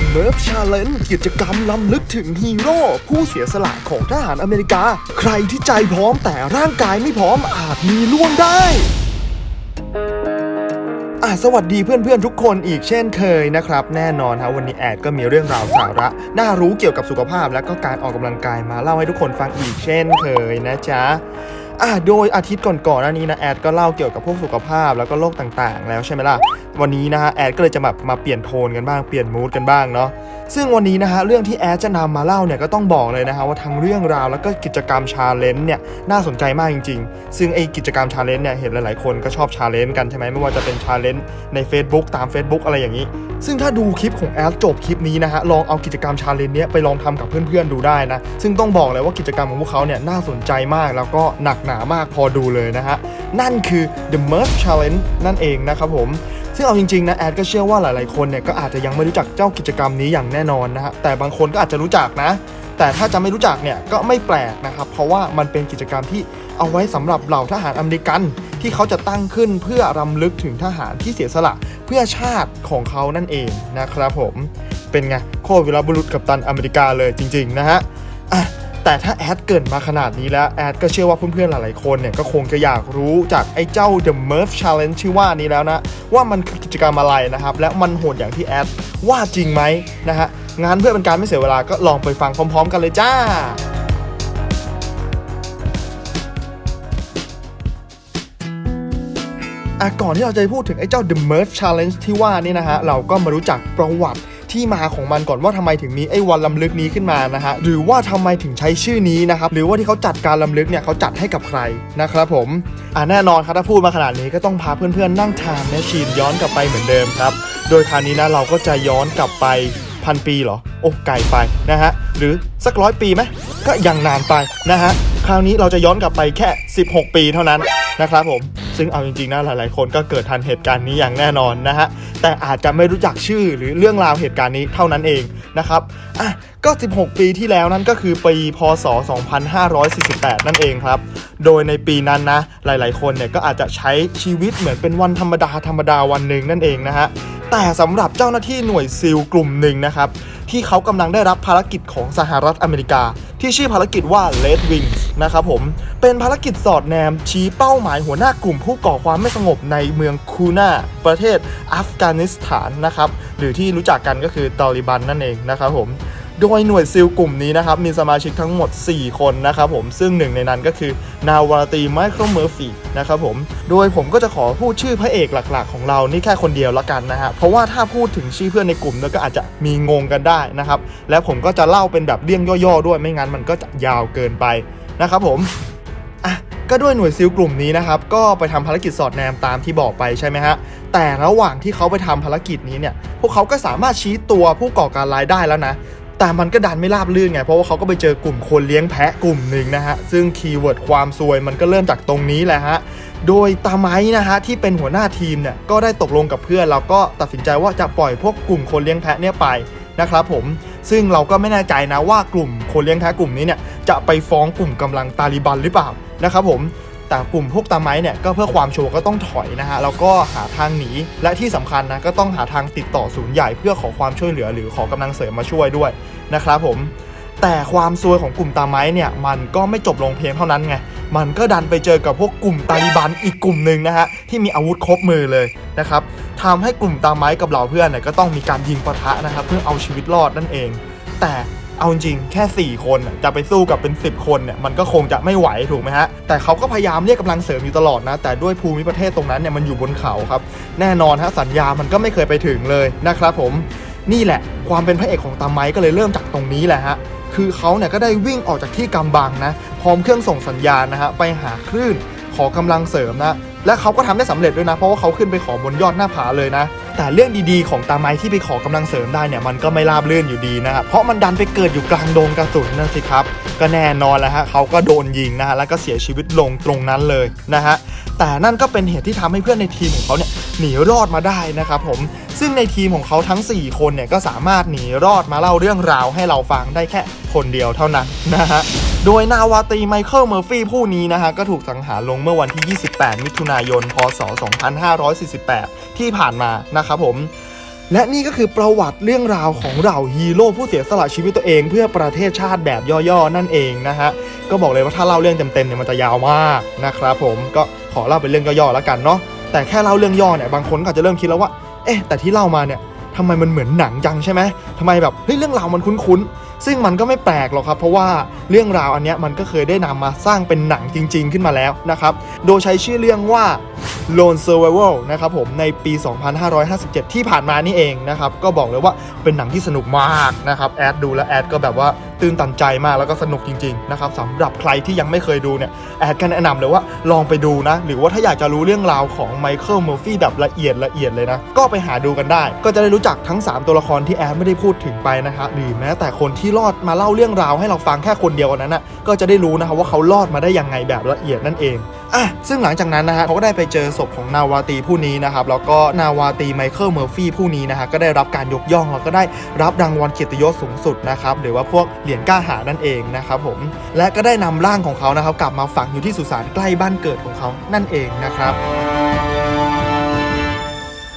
The Merv Challenge กิจกรรมล้ำลึกถึงฮีโร่ ผู้เสียสละของทหารอเมริกา ใครที่ใจพร้อมแต่ร่างกายไม่พร้อมอาจมีล่วงได้อะสวัสดีเพื่อนๆทุกคนอีกเช่นเคยนะครับ แน่นอนครับวันนี้แอดก็มีเรื่องราวสาระ น่ารู้เกี่ยวกับสุขภาพและก็การออกกำลังกายมาเล่าให้ทุกคนฟังอีกเช่นเคยนะจ๊ะ อะโดยอาทิตย์ก่อนๆหน้านี้นะแอดก็เล่าเกี่ยวกับพวกสุขภาพแล้วก็โรคต่างๆ แล้วใช่ไหมล่ะ วันนี้นะฮะแอดก็เลยจะแบบมาเปลี่ยนโทนกันบ้างเปลี่ยนมูดกันบ้างเนาะซึ่งวันนี้นะฮะเรื่องที่แอดจะนำมาเล่าเนี่ยก็ต้องบอกเลยนะฮะว่าทั้งเรื่องราวแล้วก็กิจกรรมชาเลนจ์เนี่ยน่าสนใจมากจริง ๆ ซึ่งไอ้กิจกรรมชาเลนจ์เนี่ยเห็นหลายๆคนก็ชอบชาเลนจ์กันใช่ไหมไม่ว่าจะเป็นชาเลนจ์ใน Facebook ตาม Facebook อะไรอย่างนี้ ซึ่งถ้าดูคลิปของแอดจบคลิปนี้นะฮะลองเอากิจกรรมชาเลนจ์เนี้ยไปลองทำกับเพื่อนๆดูได้นะซึ่งต้องบอกเลยว่ากิจกรรมของพวกเขาเนี่ยน่าสนใจมากแล้วก็หนักหนามากพอดูเลยนะฮะ นั่นคือ The Merge Challenge นั่นเองนะครับผมซึ่งเอาจริงๆนะแอดก็เชื่อว่าหลายๆคนเนี่ยก็อาจจะยังไม่รู้จักเจ้ากิจกรรมนี้อย่างแน่นอนนะฮะแต่บางคนก็อาจจะรู้จักนะ แต่ถ้าจะไม่รู้จักเนี่ยก็ไม่แปลกนะครับเพราะว่ามันเป็นกิจกรรมที่เอาไว้สำหรับเหล่าทหารอเมริกัน ที่เขาจะตั้งขึ้นเพื่อรำลึกถึงทหารที่เสียสละเพื่อชาติของเขานั่นเองนะครับผมเป็นไงโคตรวีรบุรุษกับตันอเมริกาเลยจริง ๆ นะฮะอะ แต่ถ้าแอดเกินมาขนาดนี้แล้ว แอดก็เชื่อว่าเพื่อนๆหลายๆคนเนี่ยก็คงจะอยากรู้จากไอ้เจ้า The Murph Challenge ชื่อว่านี้แล้วนะ ว่ามันคือกิจกรรมอะไรนะครับ และมันโหดอย่างที่แอดว่าจริงไหมนะฮะงานเพื่อเป็นการไม่เสียเวลาก็ลองไปฟังพร้อม ๆ กันเลยจ้าอะก่อนที่เราจะพูดถึงไอ้เจ้า The Merge Challenge ที่ว่านี่นะฮะ เราก็มารู้จักประวัติ ที่มาของมันก่อนว่าทำไมถึงมีไอ้วันลำลึกนี้ขึ้นมานะฮะหรือว่าทำไมถึงใช้ชื่อนี้นะครับหรือว่าที่เขาจัดการลำลึกเนี่ยเขาจัดให้กับใครนะครับผมอะแน่นอนครับถ้าพูดมาขนาดนี้ก็ต้องพาเพื่อนๆนั่งทานแมชชีนย้อนกลับไปเหมือนเดิมครับโดยคราวนี้นะเราก็จะย้อนกลับไปพันปีเหรอ โอ้ไกลไปนะฮะ หรือสักร้อยปีไหมก็ยังนานไปนะฮะ คราวนี้เราจะย้อนกลับไปแค่ 16 ปีเท่านั้นนะครับผม ซึ่งเอาจริงๆนะหลายๆ คนก็เกิดทันเหตุการณ์นี้อย่างแน่นอนนะฮะแต่อาจจะไม่รู้จักชื่อหรือเรื่องราวเหตุการณ์นี้เท่านั้นเองนะครับอะก็ 16 ปีที่แล้วนั่นก็คือปี พศ 2548 นั่นเองครับ โดยในปีนั้นนะ หลายๆ คนเนี่ยก็อาจจะใช้ชีวิตเหมือนเป็นวันธรรมดาธรรมดาวันหนึ่งนั่นเองนะฮะ แต่สำหรับเจ้าหน้าที่หน่วยซิลกลุ่มหนึ่งนะครับ ที่เขากำลังได้รับภารกิจของสหรัฐอเมริกา ที่ชื่อภารกิจว่า Red Wings นะครับผม เป็นภารกิจสอดแนมชี้เป้าหมายหัวหน้ากลุ่มผู้ก่อความไม่สงบในเมืองคูนาประเทศอัฟกานิสถานนะครับ หรือที่รู้จักกันก็คือตอริบันนั่นเองนะครับผม โดยหน่วยซิลกลุ่มนี้นะครับ มีสมาชิกทั้งหมด 4 คนนะครับผมซึ่งหนึ่งในนั้นก็คือนาวาตีไมเคิลเมอร์ฟีนะครับผมโดยผมก็จะขอพูดชื่อพระเอกหลัก ๆ ของเรานี่แค่คนเดียวละกันนะฮะเพราะว่าถ้าพูดถึงชื่อเพื่อนในกลุ่มเนี่ยก็อาจจะมีงงกันได้นะครับและผมก็จะเล่าเป็นแบบเรื่องย่อๆด้วยไม่งั้นมันก็จะยาวเกินไปนะครับผมอะก็ด้วยหน่วยซิลกลุ่มนี้นะครับก็ไปทำภารกิจสอดแนมตามที่บอกไปใช่ไหมฮะแต่ระหว่างที่เขาไปทำภารกิจนี้เนี่ยพวกเขาก็สามารถชี้ตัวผู้ก่อการร้ายได้แล้วนะ แต่มันก็ดันไม่ราบรื่นไง เพราะว่าเขาก็ไปเจอกลุ่มคนเลี้ยงแพะกลุ่มหนึ่งนะฮะ ซึ่งคีย์เวิร์ดความซวยมันก็เริ่มจากตรงนี้แหละฮะ โดยตาไม้นะฮะที่เป็นหัวหน้าทีมเนี่ยก็ได้ตกลงกับเพื่อนแล้วก็ตัดสินใจว่าจะปล่อยพวกกลุ่มคนเลี้ยงแพะเนี่ยไปนะครับผมซึ่งเราก็ไม่แน่ใจนะว่ากลุ่มคนเลี้ยงแพะกลุ่มนี้เนี่ยจะไปฟ้องกลุ่มกำลังตาลิบันหรือเปล่านะครับผม แต่กลุ่มพวกตาไม้เนี่ยก็เพื่อความชัวร์ก็ต้องถอยนะฮะแล้วก็หาทางหนีและที่สำคัญนะก็ต้องหาทางติดต่อศูนย์ใหญ่เพื่อขอความช่วยเหลือหรือขอกำลังเสริมมาช่วยด้วยนะครับผมแต่ความซวยของกลุ่มตาไม้เนี่ยมันก็ไม่จบลงเพียงเท่านั้นไง มันก็ดันไปเจอกับพวกกลุ่มตาลิบันอีกกลุ่มหนึ่งนะฮะที่มีอาวุธครบมือเลยนะครับทำให้กลุ่มตาไม้กับเหล่าเพื่อนเนี่ยก็ต้องมีการยิงปะทะนะครับเพื่อเอาชีวิตรอดนั่นเอง แต่ เอาจริงแค่ 4 คนจะไปสู้กับเป็น 10 คนเนี่ยมันก็คงจะไม่ไหวถูกไหมฮะ แต่เขาก็พยายามเรียกกำลังเสริมอยู่ตลอดนะ แต่ด้วยภูมิประเทศตรงนั้นเนี่ยมันอยู่บนเขาครับ แน่นอนฮะสัญญามันก็ไม่เคยไปถึงเลยนะครับผมนี่แหละ ความเป็นพระเอกของตามไม้ก็เลยเริ่มจากตรงนี้แหละฮะคือเขาเนี่ยก็ได้วิ่งออกจากที่กำบังนะพร้อมเครื่องส่งสัญญาณนะฮะไปหาคลื่นขอกำลังเสริมนะและเขาก็ทำได้สำเร็จด้วยนะ เพราะว่าเขาขึ้นไปขอบนยอดหน้าผาเลยนะ แต่เรื่องดีๆของตาไม้ที่ไปขอกำลังเสริมได้เนี่ยมันก็ไม่ราบเรื่อนอยู่ดีนะครับเพราะมันดันไปเกิดอยู่กลางโดงกระสุนนั่นสิครับก็แน่นอนแล้วฮะเขาก็โดนยิงนะฮะแล้วก็เสียชีวิตลงตรงนั้นเลยนะฮะแต่นั่นก็เป็นเหตุที่ทำให้เพื่อนในทีมของเขาเนี่ยหนีรอดมาได้นะครับผมซึ่งในทีมของเขาทั้ง 4 คนเนี่ยก็สามารถหนีรอดมาเล่าเรื่องราวให้เราฟังได้แค่คนเดียวเท่านั้นนะฮะ โดยนาวาตีไมเคิลเมอร์ฟี่ผู้นี้นะฮะ ก็ถูกสังหารลงเมื่อวันที่ 28 มิถุนายน พศ 2548 ที่ผ่านมานะครับผม และนี่ก็คือประวัติเรื่องราวของเหล่าฮีโร่ผู้เสียสละชีวิตตัวเอง เพื่อประเทศชาติแบบย่อๆ นั่นเองนะฮะ ก็บอกเลยว่าถ้าเล่าเรื่องเต็มๆเนี่ยมันจะยาวมากนะครับผมก็ขอเล่าเป็นเรื่องย่อๆแล้วกันเนาะแต่แค่เล่าเรื่องย่อเนี่ยบางคนก็อาจจะเริ่มคิดแล้วว่า เอ๊ะแต่ที่เล่ามาเนี่ยทำไมมันเหมือนหนังจังใช่ไหมทำไมแบบเฮ้ยเรื่องราวมันคุ้นๆ ซึ่งมันก็ไม่แปลกหรอกครับ เพราะว่าเรื่องราวอันนี้มันก็เคยได้นำมาสร้างเป็นหนังจริง ๆ ขึ้นมาแล้วนะครับ โดยใช้ชื่อเรื่องว่า Lone Survival นะครับผมในปี 2557 ที่ผ่านมานี่เองนะครับ ก็บอกเลยว่าเป็นหนังที่สนุกมากนะครับ แอดดูแล้วแอดก็แบบว่า ตื่นตันใจมากแล้วก็สนุกจริงๆนะครับสำหรับใครที่ยังไม่เคยดูเนี่ยแอดก็แนะนำเลยว่าลองไปดูนะ หรือว่าถ้าอยากจะรู้เรื่องราวของไมเคิลเมอร์ฟี่แบบละเอียดละเอียดเลยนะ ก็ไปหาดูกันได้ ก็จะได้รู้จักทั้ง 3 ตัวละครที่แอดไม่ได้พูดถึงไปนะฮะหรือแม้แต่คนที่รอดมาเล่าเรื่องราวให้เราฟังแค่คนเดียวนั้นนะก็จะได้รู้นะครับว่าเขารอดมาได้ยังไงแบบละเอียดนั่นเองอะซึ่งหลังจากนั้นนะฮะเขาก็ได้ไปเจอศพของนาวาตีผู้นี้นะครับแล้วก็นาวาตีไมเคิลเมอร์ฟี่ผู้นี้นะฮะก็ได้รับการยกย่องแล้วก็ได้รับรางวัลเกียรติยศสูงสุดนะครับหรือว่าพวกเหรียญกล้าหานั่นเองนะครับผมและก็ได้นำร่างของเขานะครับ กลับมาฝังอยู่ที่สุสานใกล้บ้านเกิดของเขานั่นเองนะครับ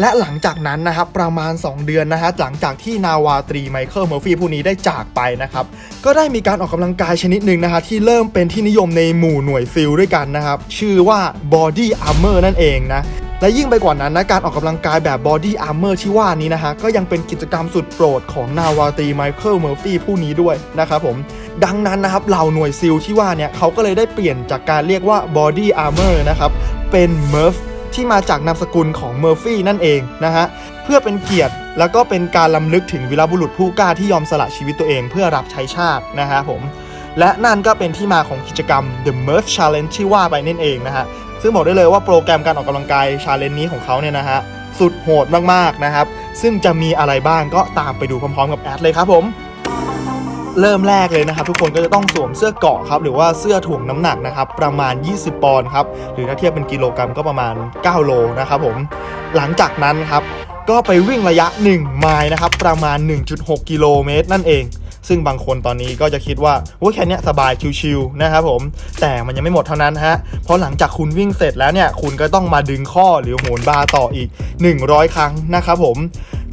และหลังจากนั้นนะครับประมาณ 2 เดือนนะฮะหลังจากที่นาวาตรีไมเคิลเมอร์ฟี่ผู้นี้ได้จากไปนะครับก็ได้มีการออกกำลังกายชนิดหนึ่งนะฮะที่เริ่มเป็นที่นิยมในหมู่หน่วยซิลด้วยกันนะครับชื่อว่า Body Armor นั่นเองนะ และยิ่งไปกว่านั้นนะการออกกำลังกายแบบ Body Armor ที่ว่านี้นะฮะก็ยังเป็นกิจกรรมสุดโปรดของนาวาตรีไมเคิลเมอร์ฟี่ผู้นี้ด้วยนะครับผมดังนั้นนะครับเหล่าหน่วยซิลที่ว่าเนี่ยเขาก็เลยได้เปลี่ยนจากการเรียกว่า Body Armor นะครับเป็น Murph ที่มาจากนามสกุลของเมอร์ฟี่นั่นเองนะฮะเพื่อเป็นเกียรติแล้วก็เป็นการลำลึกถึงวีรบุรุษผู้กล้าที่ยอมสละชีวิตตัวเองเพื่อรับใช้ชาตินะฮะผมและนั่นก็เป็นที่มาของกิจกรรม The Murph Challenge ที่ว่าไปนั่นเองนะฮะ ซึ่งบอกได้เลยว่าโปรแกรมการออกกำลังกายชาเลนจ์นี้ของเขาเนี่ยนะฮะสุดโหดมากๆนะครับ ซึ่งจะมีอะไรบ้างก็ตามไปดูพร้อมๆกับแอดเลยครับผมเริ่มแรกเลยนะครับ ทุกคนก็จะต้องสวมเสื้อเกาะครับ หรือว่าเสื้อถ่วงน้ำหนักนะครับ ประมาณ 20 ปอนด์ครับ หรือถ้าเทียบเป็นกิโลกรัมก็ประมาณ 9 โลนะครับผม หลังจากนั้นครับ ก็ไปวิ่งระยะ 1 ไมล์นะครับ ประมาณ 1.6 กิโลเมตรนั่นเอง ซึ่งบางคนตอนนี้ก็จะคิดว่าโอ้แค่เนี้ยสบายชิวๆนะครับผมแต่มันยังไม่หมดเท่านั้นฮะเพราะหลังจากคุณวิ่งเสร็จแล้วเนี่ยคุณก็ต้องมาดึงข้อหรือโหนบาร์ต่ออีก 100 ครั้งนะครับผม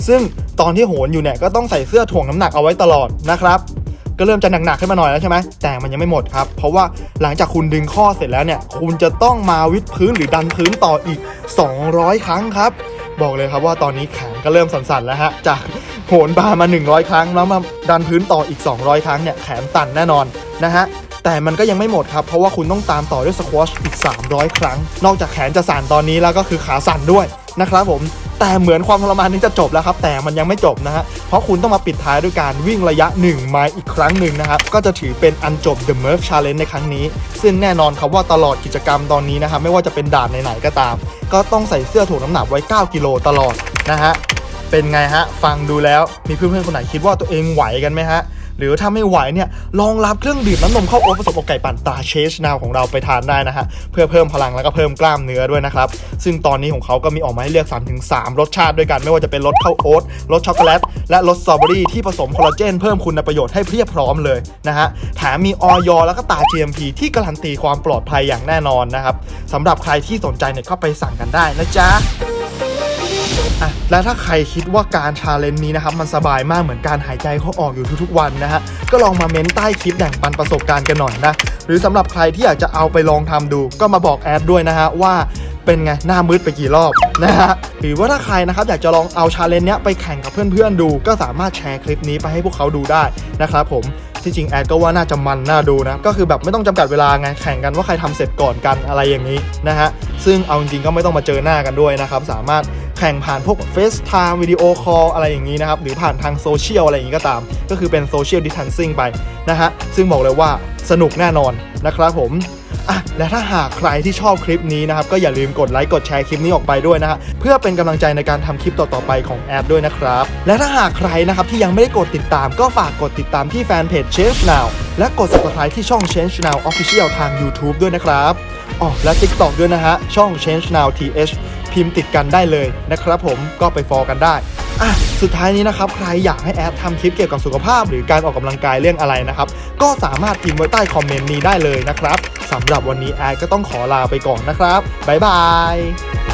ซึ่งตอนที่โหนอยู่เนี่ยก็ต้องใส่เสื้อถ่วงน้ำหนักเอาไว้ตลอดนะครับก็เริ่มจะหนักๆขึ้นมาหน่อยแล้วใช่ไหมแต่มันยังไม่หมดครับ เพราะว่าหลังจากคุณดึงข้อเสร็จแล้วเนี่ย คุณจะต้องมาวิดพื้นหรือดันพื้นต่ออีก 200 ครั้งครับ บอกเลยครับว่าตอนนี้แขนก็เริ่มสั่นๆแล้วฮะ จาก โหนบาร์มา 100 ครั้ง แล้วมาดันพื้นต่ออีก 200 ครั้งเนี่ยแขนสั่นแน่นอนนะฮะแต่มันก็ยังไม่หมดครับ เพราะว่าคุณต้องตามต่อด้วยสควอชอีก 300 ครั้ง นอกจากแขนจะสั่นตอนนี้แล้วก็คือขาสั่นด้วยนะครับผมแต่เหมือนความทรมานนี้จะจบแล้วครับ แต่มันยังไม่จบนะฮะ เพราะคุณต้องมาปิดท้ายด้วยการวิ่งระยะ 1 ไมล์อีกครั้งหนึ่งนะครับ ก็จะถือเป็นอันจบ The Murph Challenge ในครั้งนี้ ซึ่งแน่นอนครับว่าตลอดกิจกรรมตอนนี้นะครับ ไม่ว่าจะเป็นด่านไหนๆก็ตาม ก็ต้องใส่เสื้อถ่วงน้ำหนักไว้ 9 กิโลตลอดนะฮะ เป็นไงฮะ ฟังดูแล้วมีเพื่อนๆคนไหนคิดว่าตัวเองไหวกันไหมฮะ หรือถ้าไม่ไหวเนี่ยลองรับเครื่องดื่มน้ำนมข้าวโอ๊ตผสมอกไก่ปั่นตาเชสนาวของเราไปทานได้นะฮะ เพื่อเพิ่มพลังแล้วก็เพิ่มกล้ามเนื้อด้วยนะครับ ซึ่งตอนนี้ของเขาก็มีออกมาให้เลือก3ถึง3รสชาติด้วยกัน ไม่ว่าจะเป็นรสข้าวโอ๊ตรสช็อกโกแลตและรสสตรอเบอรี่ที่ผสมคอลลาเจนเพิ่มคุณประโยชน์ให้เพียบพร้อมเลยนะฮะแถมมีออยแล้วก็ตา GMP ที่การันตีความปลอดภัยอย่างแน่นอนนะครับสำหรับใครที่สนใจเนี่ยก็ไปสั่งกันได้นะจ๊ะ อะและถ้าใครคิดว่าการชาเลนจ์นี้นะครับมันสบายมากเหมือนการหายใจเข้าออกอยู่ทุกๆวันนะฮะก็ลองมาเม้นใต้คลิปแบ่งปันประสบการณ์กันหน่อยนะหรือสำหรับใครที่อยากจะเอาไปลองทำดู ก็มาบอกแอดด้วยนะฮะว่าเป็นไงหน้ามืดไปกี่รอบนะฮะหรือว่าถ้าใครนะครับอยากจะลองเอาชาเลนจ์เนี้ยไปแข่งกับเพื่อนๆดู ก็สามารถแชร์คลิปนี้ไปให้พวกเขาดูได้นะครับผมที่จริงแอดก็ว่าน่าจะมันน่าดูนะ ก็คือแบบไม่ต้องจำกัดเวลาไงแข่งกันว่าใครทำเสร็จก่อนกันอะไรอย่างนี้นะฮะซึ่งเอาจริงก็ไม่ต้องมาเจอหน้ากันด้วยนะครับ สามารถ แข่งผ่านพวก FaceTime วิดีโอคอลอะไรอย่างนี้นะครับ หรือผ่านทางโซเชียลอะไรอย่างนี้ก็ตาม ก็คือเป็นโซเชียลดิ t ทนซิ่งไปนะฮะ ซึ่งบอกเลยว่าสนุกแน่นอนนะครับผมอะและถ้าหากใครที่ชอบคลิปนี้นะครับ ก็อย่าลืมกดไลค์กดแชร์คลิปนี้ออกไปด้วยนะฮะเพื่อเป็นกำลังใจในการทำคลิปต่อๆไปของแอดด้วยนะครับ และถ้าหากใครนะครับที่ยังไม่ได้กดติดตาม ก็ฝากกดติดตามที่แฟนเพจ Change Now และกด subscribe ที่ช่อง Change Now Official ทาง YouTube ด้วยนะครับอ๋อและ TikTok ด้วยนะฮะช่อง Change Now TH พิมพ์ติดกันได้เลยนะครับผมก็ไปฟอลกันได้อะสุดท้ายนี้นะครับใครอยากให้แอดทำคลิปเกี่ยวกับสุขภาพ หรือการออกกำลังกายเรื่องอะไรนะครับ ก็สามารถพิมพ์ไว้ใต้คอมเมนต์นี้ได้เลยนะครับสำหรับวันนี้แอดก็ต้องขอลาไปก่อนนะครับบ๊ายบาย